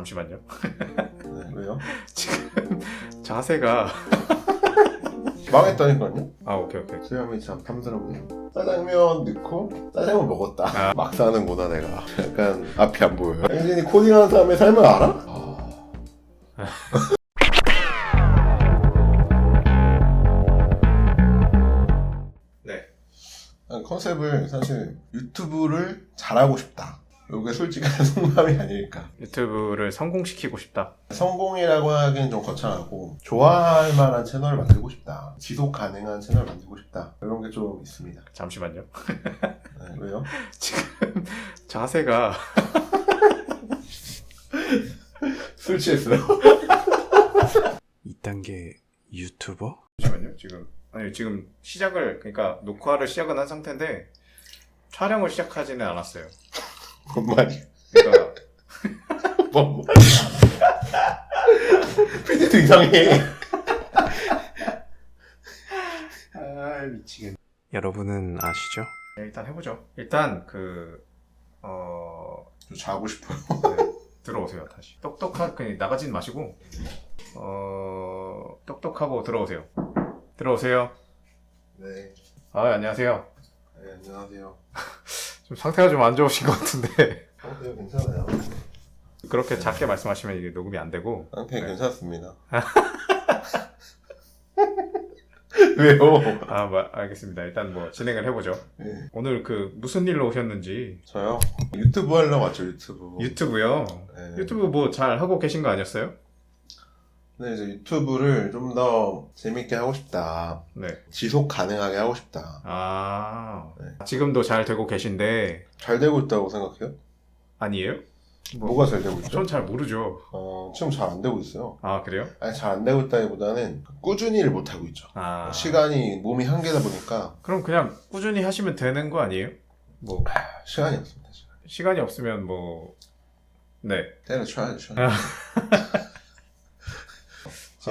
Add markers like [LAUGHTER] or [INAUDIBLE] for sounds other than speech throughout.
잠시만요. 네, 왜요? [LAUGHS] 지금 자세가 [LAUGHS] 망했다니까요? 아 오케이 오케이. 수염이 참 탐스럽네요. 짜장면 넣고 짜장면 먹었다. 아. 막 사는구나 내가. 약간 앞이 안 보여요. 당신이 코딩하는 사람의 삶을 알아? 아. [LAUGHS] 네. 난 컨셉을 사실 유튜브를 잘하고 싶다. 이게 솔직한 [LAUGHS] 속마음이 아닐까. 유튜브를 성공시키고 싶다. 성공이라고 하기엔 좀 거창하고 좋아할 만한 채널을 만들고 싶다. 지속 가능한 채널을 만들고 싶다. 이런 게 좀 있습니다. 잠시만요. 네, 왜요? [LAUGHS] 지금 자세가 [LAUGHS] 술 취했어요? 2단계 유튜버? 잠시만요. 지금 아니 지금 시작을 그러니까 녹화를 시작은 한 상태인데 촬영을 시작하지는 않았어요. 뭔 말이야? 그러니까 뭔 말이야? PD도 이상해. 아 미치겠네. 여러분은 아시죠? 네, 일단 해보죠. 일단 그 어. 저 자고 싶어요. 네, 들어오세요 다시 똑똑하 그냥 나가진 마시고 어 똑똑하고 들어오세요 들어오세요 네. 아 안녕하세요 네, 안녕하세요. [LAUGHS] 좀 상태가 좀 안 좋으신 것 같은데 [LAUGHS] 상태 괜찮아요? 그렇게 작게 말씀하시면 이게 녹음이 안 되고 상태 네. 괜찮습니다. [LAUGHS] 왜요? 아 마- 알겠습니다 일단 뭐 진행을 해보죠 네. 오늘 그 무슨 일로 오셨는지 저요? 유튜브 하려고 왔죠, 유튜브. 유튜브요 네. 유튜브 뭐 잘 하고 계신 거 아니었어요? 네, 이제 유튜브를 좀 더 재밌게 하고 싶다. 네. 지속 가능하게 하고 싶다. 아 네. 지금도 잘 되고 계신데 잘 되고 있다고 생각해요? 아니에요? 뭐, 뭐가 잘 되고 있죠? 전 잘 모르죠 어, 지금 잘 안 되고 있어요. 아 그래요? 아니, 잘 안 되고 있다기보다는 꾸준히를 못 하고 있죠. 아 시간이 몸이 한계다 보니까 그럼 그냥 꾸준히 하시면 되는 거 아니에요? 뭐 시간이 없습니다. 시간. 시간이 없으면 뭐 네. 때려쳐야죠. [LAUGHS]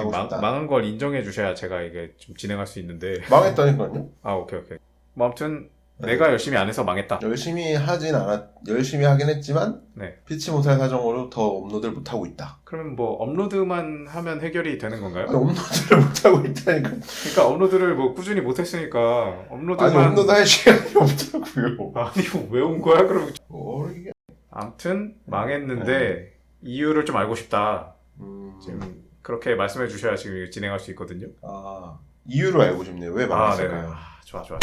지금 망, 싶다. 망한 걸 인정해 주셔야 제가 이게 좀 진행할 수 있는데 [LAUGHS] 망했다니까요? 아 오케이 오케이 뭐 아무튼 네. 내가 열심히 안 해서 망했다 열심히 하진 않았, 열심히 하긴 했지만, 네. 피치 못할 사정으로 더 업로드를 못하고 있다. 그러면 뭐 업로드만 하면 해결이 되는 건가요? 아니, 업로드를 [LAUGHS] 못하고 있다니까. 그러니까 업로드를 뭐 꾸준히 못했으니까 업로드만 아니, 업로드 할 시간이 없다고요. [LAUGHS] 아니 뭐왜온 거야 그럼 뭐, 이게. 아무튼 망했는데 이유를 좀 알고 싶다 음, 지금 그렇게 말씀해 주셔야 지금 진행할 수 있거든요 아, 이유를 알고 싶네요. 왜 아. 망했을까요? 아, 좋아, 좋아.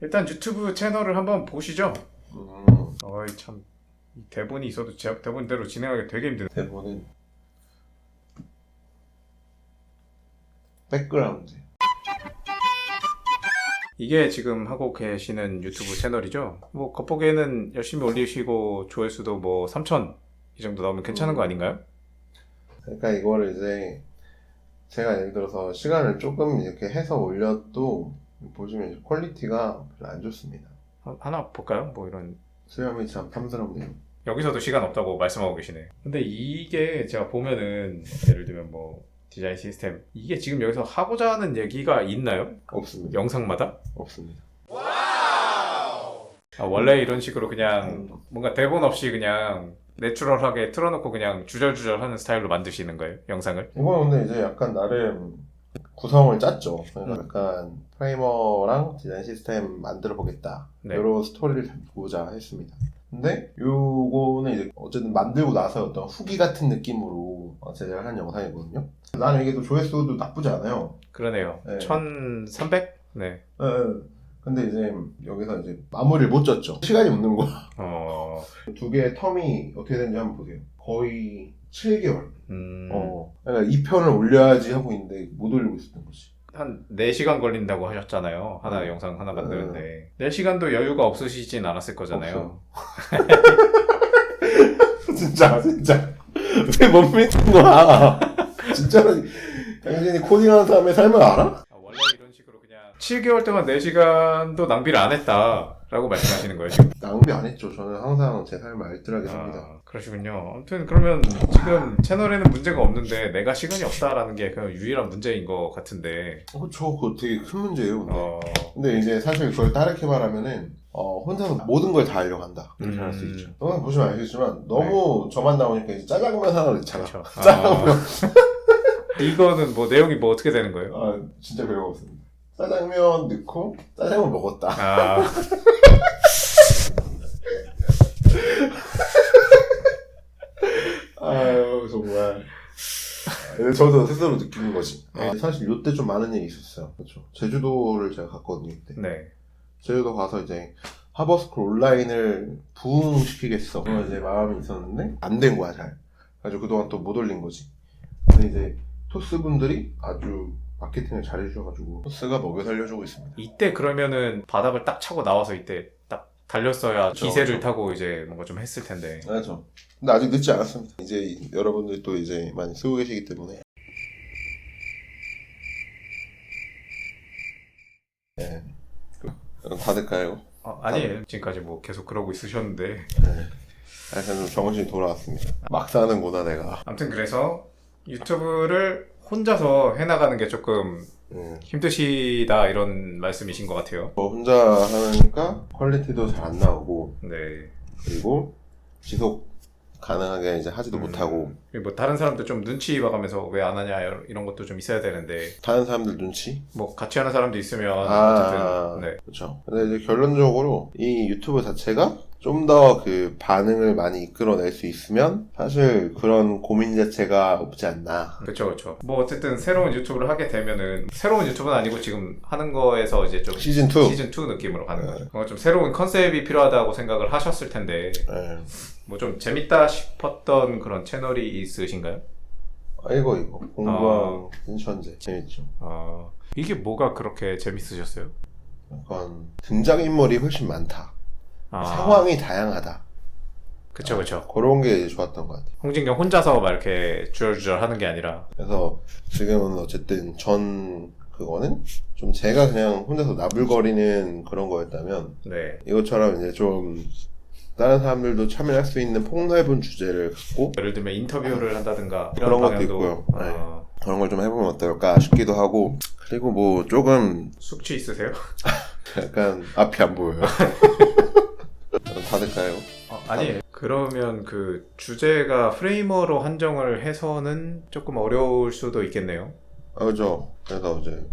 일단 유튜브 채널을 한번 보시죠. 음, 어이, 참. 이 대본이 있어도 제 대본대로 진행하기 되게 힘드네. 대본은 백그라운드. 이게 지금 하고 계시는 유튜브 채널이죠. 뭐, 겉보기에는 열심히 올리시고, 조회수도 뭐, 3천 이 정도 나오면 괜찮은 거 아닌가요? 그러니까 이거를 이제 제가 예를 들어서 시간을 조금 이렇게 해서 올려도 보시면 퀄리티가 별로 안 좋습니다. 하- 하나 볼까요? 뭐, 이런. 수염이 참 탐스럽네요. 여기서도 시간 없다고 말씀하고 계시네. 근데 이게 제가 보면은, 예를 들면 뭐, 디자인 시스템. 이게 지금 여기서 하고자 하는 얘기가 있나요? 없습니다. 영상마다? 없습니다. 아, 원래 이런 식으로 그냥 뭔가 대본 없이 그냥 내추럴하게 틀어놓고 그냥 주절주절 하는 스타일로 만드시는 거예요? 영상을? 이건 근데 이제 약간 나름 구성을 짰죠. 그러니까 음. 약간 프레이머랑 디자인 시스템 만들어 보겠다. 네. 이런 스토리를 담고자 했습니다. 근데 요거는 이제 어쨌든 만들고 나서 어떤 후기 같은 느낌으로 어, 제작을 한 영상이거든요. 나는 이게 또 조회수도 나쁘지 않아요. 그러네요. 네. 1300? 네. 예, 예. 근데 이제 여기서 이제 마무리를 못 졌죠. 시간이 없는 거야. 어, 두 개의 텀이 어떻게 되는지 한번 보세요. 거의 7개월. 음, 어. 그러니까 2편을 올려야지 하고 있는데 못 올리고 있었던 거지. 한 4시간 걸린다고 하셨잖아요. 하나 네. 영상 하나 만드는데. 4시간도 여유가 없으시진 않았을 거잖아요. [LAUGHS] 진짜, 진짜. 왜 못 믿는 거야? [LAUGHS] 진짜로 당신이 코딩하는 사람의 삶을 알아? 아, 원래 이런 식으로 그냥 7개월 동안 4시간도 낭비를 안 했다 라고 말씀하시는 거예요, 지금? 낭비 안 했죠. 저는 항상 제 삶을 알뜰하게 삽니다. 아, 그러시군요. 아무튼 그러면 지금 채널에는 문제가 없는데 내가 시간이 없다라는 게 그냥 유일한 문제인 것 같은데 어, 저 그거 되게 큰 문제예요. 근데. 어, 근데 이제 사실 그걸 다르게 말하면은 어, 혼자서 모든 걸다 하려고 한다. 그렇게 음. 할수 있죠. 영상 보시면 알겠지만 너무 저만 나오니까 이제 짜장면 하나 넣잖아. 그렇죠. [LAUGHS] 짜장면. 아, [LAUGHS] 이거는 뭐 내용이 뭐 어떻게 되는 거예요? 아, 진짜 별거 없습니다. 짜장면 넣고 짜장면 먹었다. 아, 아유 정말. 근데 저도 스스로 느끼는 거지. 아, 사실 요때 좀 많은 일이 있었어요. 그렇죠. 제주도를 제가 갔거든요. 그때. 네. 제주도 가서 이제 하버스쿨 온라인을 부흥시키겠어. 그런 이제 마음이 있었는데 안 된 거야 잘. 그래서 그동안 또 못 올린 거지. 근데 이제 토스 분들이 아주 마케팅을 잘해주셔가지고 토스가 먹여 살려주고 있습니다. 이때 그러면은 바닥을 딱 차고 나와서 이때 딱 달렸어야 그쵸, 기세를 그쵸. 타고 이제 뭔가 좀 했을 텐데. 맞아. 근데 아직 늦지 않았습니다. 이제 여러분들 또 이제 많이 쓰고 계시기 때문에. 네. 그럼 다 될까요? 어, 아니에요. 지금까지 뭐 계속 그러고 있으셨는데. 네. 약간 좀 정신이 돌아왔습니다. 막 사는구나 내가. 아무튼 그래서 유튜브를 혼자서 해나가는 게 조금 음. 힘드시다 이런 말씀이신 것 같아요. 뭐 혼자 하니까 퀄리티도 잘 안 나오고 네. 그리고 지속 가능하게 이제 하지도 음. 못하고 뭐 다른 사람들 좀 눈치 봐가면서 왜 안 하냐 이런 것도 좀 있어야 되는데 다른 사람들 눈치 뭐 같이 하는 사람도 있으면 아. 어쨌든 네. 그렇죠. 근데 이제 결론적으로 이 유튜브 자체가 좀 더 그 반응을 많이 이끌어낼 수 있으면 사실 그런 고민 자체가 없지 않나. 그렇죠 그렇죠. 뭐 어쨌든 새로운 유튜브를 하게 되면은 새로운 유튜브는 아니고 지금 하는 거에서 이제 좀 시즌 2. 시즌 2 느낌으로 가는 네. 거죠. 뭔가 좀 새로운 컨셉이 필요하다고 생각을 하셨을 텐데 네. 뭐 좀 재밌다 싶었던 그런 채널이 있으신가요? 아이고 이거 공부왕 인천재 재밌죠. 아 이게 뭐가 그렇게 재밌으셨어요? 약간 등장 인물이 훨씬 많다. 아, 상황이 다양하다. 그쵸 그쵸. 그런 게 좋았던 것 같아요. 홍진경 혼자서 막 이렇게 주절주절 하는 게 아니라 그래서 지금은 어쨌든 전 그거는 좀 제가 그냥 혼자서 나불거리는 그런 거였다면 네 이것처럼 이제 좀 다른 사람들도 참여할 수 있는 폭넓은 주제를 갖고 예를 들면 인터뷰를 한다든가 이런 그런 것도 방향도 있고요. 네. 아, 그런 걸 좀 해보면 어떨까 싶기도 하고 그리고 뭐 조금 숙취 있으세요? [LAUGHS] 약간 앞이 안 보여요. [LAUGHS] 다 될까요? 어, 아니 그러면 그 주제가 프레이머로 한정을 해서는 조금 어려울 수도 있겠네요. 아 그죠. 그래서 이제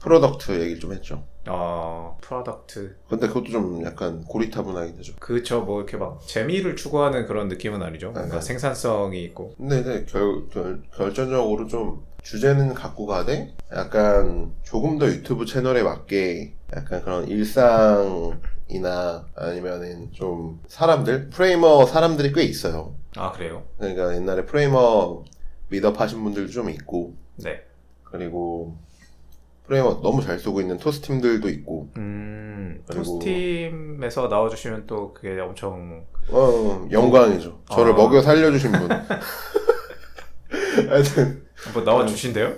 프로덕트 얘기를 좀 했죠. 어 프로덕트 근데 그것도 좀 약간 고리타분하게 되죠. 그쵸 뭐 이렇게 막 재미를 추구하는 그런 느낌은 아니죠. 뭔가 네. 생산성이 있고 근데 이제 결, 결, 결정적으로 좀 주제는 갖고 가되 약간 조금 더 유튜브 채널에 맞게 약간 그런 일상이나 아니면은 좀 사람들 프레이머 사람들이 꽤 있어요. 아 그래요? 그러니까 옛날에 프레이머 미덕 하신 분들도 좀 있고 네. 그리고 프레이머 너무 잘 쓰고 있는 토스팀들도 있고 음 토스팀에서 나와주시면 또 그게 엄청 어 영광이죠. 저를 아. 먹여 살려주신 분. [LAUGHS] 하여튼 한번 나와주신대요?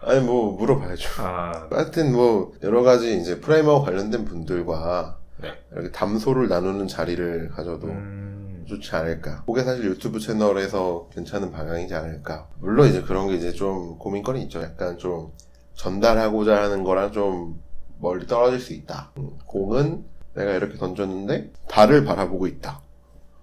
아니 뭐 물어봐야죠. 아 하여튼 뭐 여러 가지 이제 프레이머 관련된 분들과 네. 이렇게 담소를 나누는 자리를 가져도 음, 좋지 않을까. 그게 사실 유튜브 채널에서 괜찮은 방향이지 않을까. 물론 이제 그런 게 이제 좀 고민거리 있죠. 약간 좀 전달하고자 하는 거랑 좀 멀리 떨어질 수 있다. 음, 공은 내가 이렇게 던졌는데 달을 바라보고 있다.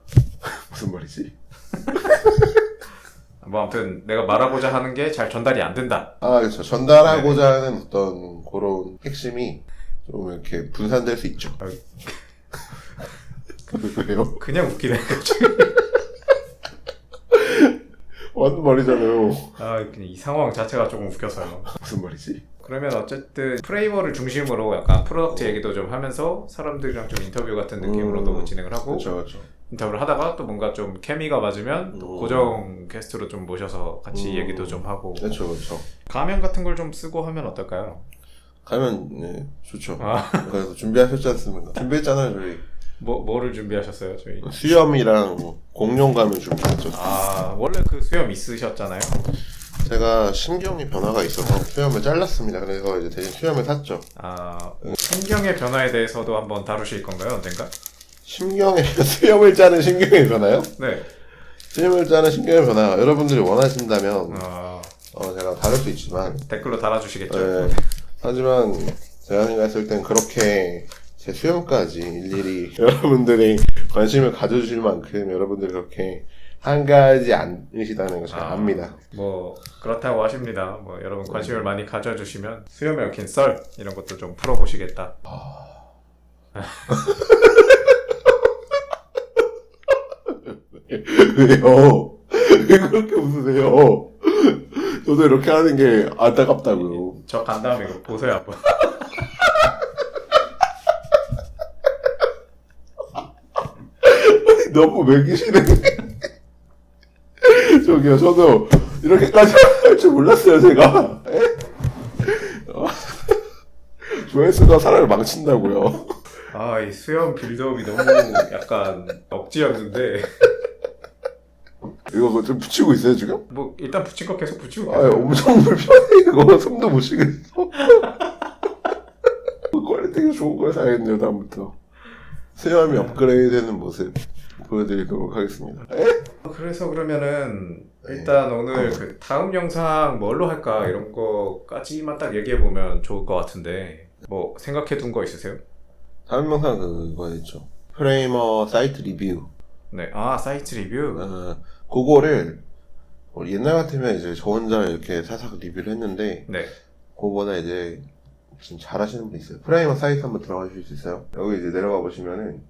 [LAUGHS] 무슨 말이지? [LAUGHS] 뭐 아무튼 내가 말하고자 하는 게 잘 전달이 안 된다. 아 그렇죠. 전달하고자 하는 어떤 그런 핵심이 좀 이렇게 분산될 수 있죠. 아유. [LAUGHS] 그래요? 그냥 웃기네. 완전 말이잖아요. 아 그냥 이 상황 자체가 조금 웃겨서요. 무슨 말이지? 그러면 어쨌든 프레이머를 중심으로 약간 프로덕트 얘기도 좀 하면서 사람들이랑 좀 인터뷰 같은 느낌으로도 음, 진행을 하고 그렇죠, 그렇죠. 인터뷰를 하다가 또 뭔가 좀 케미가 맞으면 또 음. 고정 게스트로 좀 모셔서 같이 음. 얘기도 좀 하고 그렇죠, 그렇죠. 가면 같은 걸 좀 쓰고 하면 어떨까요? 가면 네, 좋죠. 아. 그래서 준비하셨지 않습니까? 준비했잖아요, 저희. 뭐 뭐를 준비하셨어요 저희? 수염이랑 공룡 가면 준비했죠. 아 원래 그 수염 있으셨잖아요. 제가 신경이 변화가 있어서 수염을 잘랐습니다. 그래서 이제 대신 수염을 샀죠. 아 신경의 변화에 대해서도 한번 다루실 건가요 언젠가? 신경의 [LAUGHS] 수염을 짜는 신경의 변화요? 네. 수염을 짜는 신경의 변화 여러분들이 원하신다면 어, 어, 제가 다를 수 있지만 댓글로 달아주시겠죠? 네. 하지만 제가 생각했을 땐 그렇게 제 수염까지 일일이 [LAUGHS] 여러분들이 관심을 가져주실 만큼 여러분들이 그렇게 한가하지 않으시다는 것을 아, 압니다. 뭐 그렇다고 하십니다. 뭐 여러분 관심을 많이 가져주시면 수염에 얽힌 썰 이런 것도 좀 풀어보시겠다. [LAUGHS] 왜요? 왜 그렇게 웃으세요? 저도 이렇게 하는 게 안타깝다고요. 저 간 다음에 이거 보세요 한번. [LAUGHS] 너무 매기시네. [LAUGHS] 저기요, 저도 이렇게까지 할 줄 몰랐어요, 제가. 에? 어. 조회수가 사람을 망친다고요. 아 이 수염 빌드업이 너무 약간 억지였는데 이거 좀 붙이고 있어요, 지금? 뭐 일단 붙인 거 계속 붙이고 아 계세요. 엄청 불편해, 이거. 숨도 못 쉬겠어. [LAUGHS] 퀄리티가 좋은 걸 사야겠네요, 다음부터. 수염이 업그레이드 되는 모습 보여드리도록 하겠습니다. 에? 그래서 그러면은 일단 오늘 그 다음 영상 뭘로 할까 이런 거까지만 딱 얘기해 보면 좋을 것 같은데 뭐 생각해 둔 거 있으세요? 다음 영상 그거 있죠. 프레이머 사이트 리뷰. 네, 아 사이트 리뷰. 어, 그거를 어, 옛날 같으면 이제 저 혼자 이렇게 사삭 리뷰를 했는데 네, 그거보다 이제 지금 잘하시는 분 있어요. 프라이머 사이트 한번 들어가 주실 수 있어요? 여기 이제 내려가 보시면은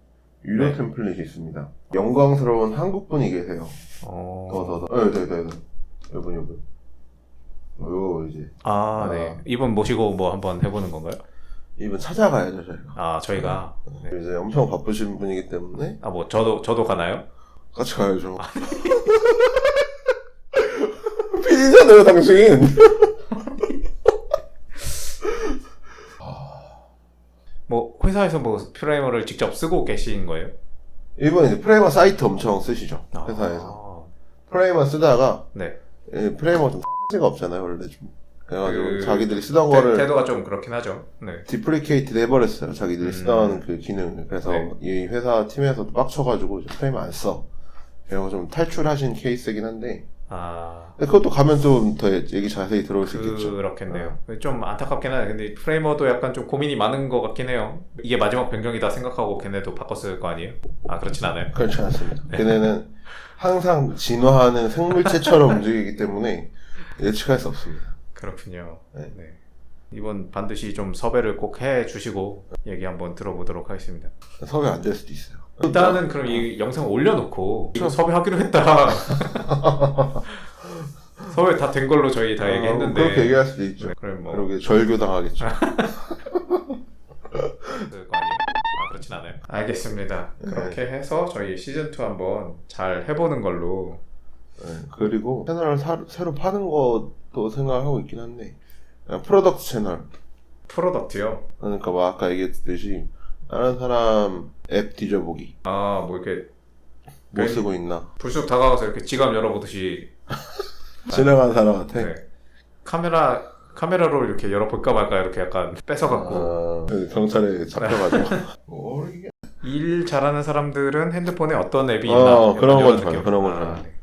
유료 네. 템플릿이 있습니다. 영광스러운 한국 분이 계세요. 어, 더, 더, 더. 네, 네, 네, 네. 이분, 이분. 어, 요거 이제. 아, 네. 이분 모시고 뭐 한번 해보는 건가요? 이분 찾아가야죠, 저희가. 아, 저희가 네. 이제 엄청 바쁘신 분이기 때문에 아, 뭐 저도 저도 가나요? 같이 가야죠. [LAUGHS] 피디잖아요, 당신. 뭐 회사에서 뭐 프레이머를 직접 쓰고 계신 거예요? 이분 이제 프레이머 사이트 엄청 쓰시죠, 회사에서. 아, 프레이머 쓰다가 네. 예, 프레이머 좀 X가 없잖아요 원래 좀 그래가지고 그- 자기들이 쓰던 태, 거를 태도가 좀 그렇긴 하죠. 네. 디플리케이트 해버렸어요 자기들이 음. 쓰던 그 기능을 그래서 네. 이 회사 팀에서도 빡쳐가지고 이제 프레이머 안써 그래서 좀 탈출하신 케이스이긴 한데 아, 근데 그것도 가면 좀 더 얘기 자세히 들어올 수 있겠죠 그렇겠네요. 좀 안타깝긴 하네. 근데 프레이머도 약간 좀 고민이 많은 것 같긴 해요. 이게 마지막 변경이다 생각하고 걔네도 바꿨을 거 아니에요? 아, 그렇진 않아요. 그렇지 않습니다 걔네는 항상 진화하는 생물체처럼 움직이기 때문에 예측할 수 없습니다 그렇군요. 네. 네. 이번 반드시 좀 섭외를 꼭 해 주시고 얘기 한번 들어보도록 하겠습니다. 섭외 안 될 수도 있어요 일단은 그럼 이 영상 올려놓고 이거 섭외하기로 했다. [LAUGHS] 섭외 다 된 걸로 저희 다 어, 얘기했는데. 그렇게 얘기할 수도 있죠 네, 그럼 뭐 그러게 절교당하겠죠 [LAUGHS] 그거 아니에요? 아 그렇진 않아요. 알겠습니다. 그렇게 해서 저희 시즌 2 한번 잘 해보는 걸로. 네, 그리고 채널을 사- 새로 파는 것도 생각하고 있긴 한데 그냥 프로덕트 채널 프로덕트요. 그러니까 뭐 아까 얘기했듯이 다른 사람 앱 뒤져보기 아 뭐 이렇게 뭐 괜히- 쓰고 있나 불쑥 다가가서 이렇게 지갑 열어보듯이 [LAUGHS] 지나가는 사람한테 네. 카메라 카메라로 이렇게 열어볼까 말까 이렇게 약간 뺏어갖고 어, 경찰에 잡혀가지고 [LAUGHS] 어, 일 잘하는 사람들은 핸드폰에 어떤 앱이 어, 있나 약간 그런 이런 건 좋아요. 그런 건 아, 좋아요. 네.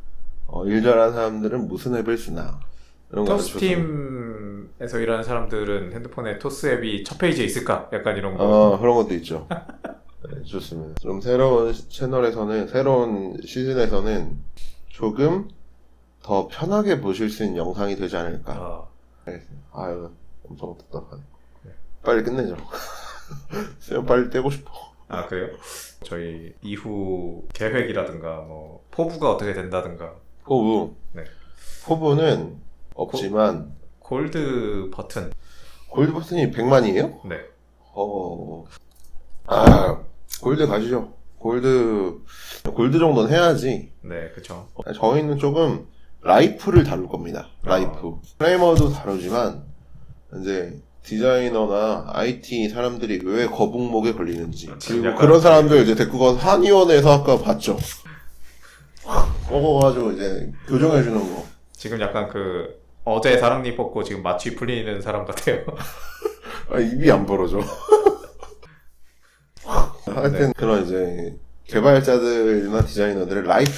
어, 일 잘하는 사람들은 무슨 앱을 쓰나 이런 거 아주 좋습니다. 에서 일하는 사람들은 핸드폰에 토스 앱이 첫 페이지에 있을까? 약간 이런 거. 어, 그런 것도 있죠 [LAUGHS] 네, 좋습니다 좀 새로운 시- 채널에서는 새로운 시즌에서는 조금 더 편하게 보실 수 있는 영상이 되지 않을까 어, 아, 이거 엄청 답답하네. 네. 빨리 끝내죠. [LAUGHS] 수염 빨리 떼고 싶어. 아 그래요? 저희 이후 계획이라든가 뭐 포부가 어떻게 된다든가 포부. 네. 포부는 없지만, 골드 버튼 골드 버튼이 100만이에요? 네 어, 아, 골드 가시죠. 골드, 골드 정도는 해야지. 네, 그쵸. 저희는 조금 라이프를 다룰 겁니다. 라이프. 프레이머도 다루지만, 이제, 디자이너나 IT 사람들이 왜 거북목에 걸리는지. 지금 그리고 약간 그런 사람들 이제 데리고 가서 한의원에서 아까 봤죠. [LAUGHS] 먹어가지고 이제 교정해주는 거. 지금 약간 그 어제 사랑니 뽑고 지금 마취 풀리는 사람 같아요. [LAUGHS] 아, 입이 안 벌어져. [LAUGHS] 하여튼 네. 그런 이제 개발자들이나 디자이너들의 라이프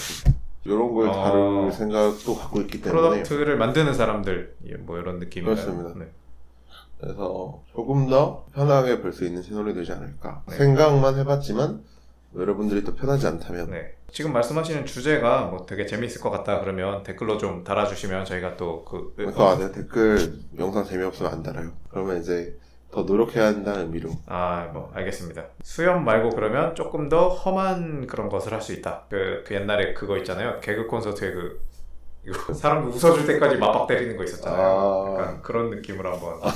이런 걸 어. 다룰 생각도 갖고 있기 때문에 프로덕트를 만드는 사람들 예, 뭐 이런 느낌인가요? 그렇습니다. 네. 그래서 조금 더 편하게 볼 수 있는 채널이 되지 않을까. 네. 생각만 해봤지만 여러분들이 또 편하지 않다면 네. 지금 말씀하시는 주제가 뭐 되게 재미있을 것 같다 그러면 댓글로 좀 달아주시면 저희가 또그 그거 아세요? 댓글 영상 재미없으면 안 달아요. 그러면 이제 더 노력해야 한다는 의미로. 아, 뭐, 알겠습니다. 수염 말고 그러면 조금 더 험한 그런 것을 할 수 있다. 그, 그 옛날에 그거 있잖아요. 개그 콘서트에 그, 사람들 웃어줄 때까지 맞박 때리는 거 있었잖아요. 아. 약간 그런 느낌으로 한번. [LAUGHS]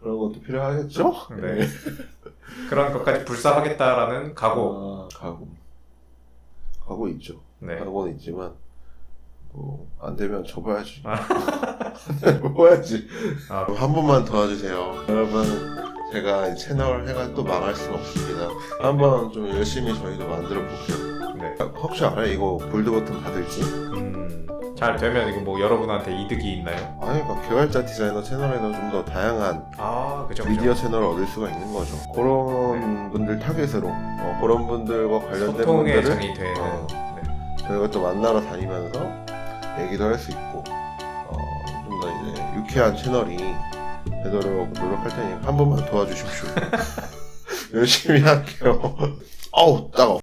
그런 것도 필요하겠죠? 네. 그런 것까지 불사하겠다라는 각오. 아, 각오. 각오 있죠. 네. 각오는 있지만 뭐 안 되면 접어야지. 아. [LAUGHS] 접어야지. 아, 한 번만 도와주세요. 여러분 제가 이 채널 해가 또 망할 수는 없습니다. 한번 좀 열심히 저희도 만들어 볼게요. 네. 혹시 알아요? 이거 골드 버튼 받을지? 음, 잘 되면 이거 뭐 여러분한테 이득이 있나요? 아니, 그러니까 개발자 디자이너 채널에서 좀 더 다양한 아, 그죠. 그죠. 미디어 채널을 얻을 수가 있는 거죠. 그런 분들 타겟으로 어, 그런 분들과 관련된 소통의 분들을 장이 되는. 어. 네. 저희가 또 만나러 다니면서 얘기도 할 수 있고 어, 좀더 이제 유쾌한 채널이 되도록 노력할 테니 한 번만 도와주십시오. [LAUGHS] [LAUGHS] 열심히 할게요. 어우 따가워.